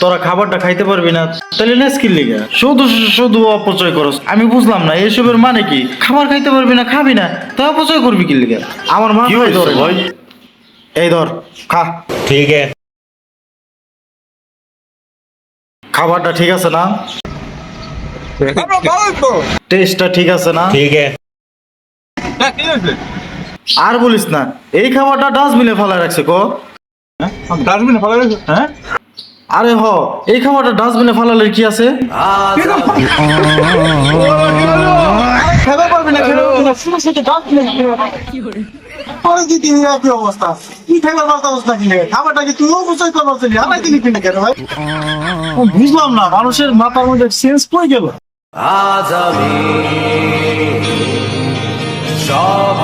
তোরা খাবারটা খাইতে পারবি না। তাহলে নেস্কির লিগে। শুধু শুধু অপচয় করস। আমি বুঝলাম না এসবের মানে কি? খাবার খাইতে পারবি না খাবি না তো অপচয় করবি কি লিগে? আমার মা ভাই? এই ধর খা। ঠিক আছে। খাবারটা ঠিক আছে না? টেস্টটা ঠিক আছে না? হ্যাঁ, ঠিক আছে। আর বলিস না এই খাবারটা ডাস্টবিনে ফেলা রাখছে কো। হ্যাঁ, ডাস্টবিনে ফেলা রাখছে। হ্যাঁ? আরে হ এই খাবারটা ডাস্টবিনে ফেলালে কি আছে? খেতে পারবি না খেতে পারবি না। শুনে শুনে ডাস্টবিনে পরে দিদি একই অবস্থা? কি খেলার অবস্থা কি খাবারটা কি তুইও বুঝাই করবার জন্য আমার দিলি কিনে কেন ভাই বুঝলাম না মানুষের মাথার মধ্যে সেন্স কই গেল? আজ আমি আলো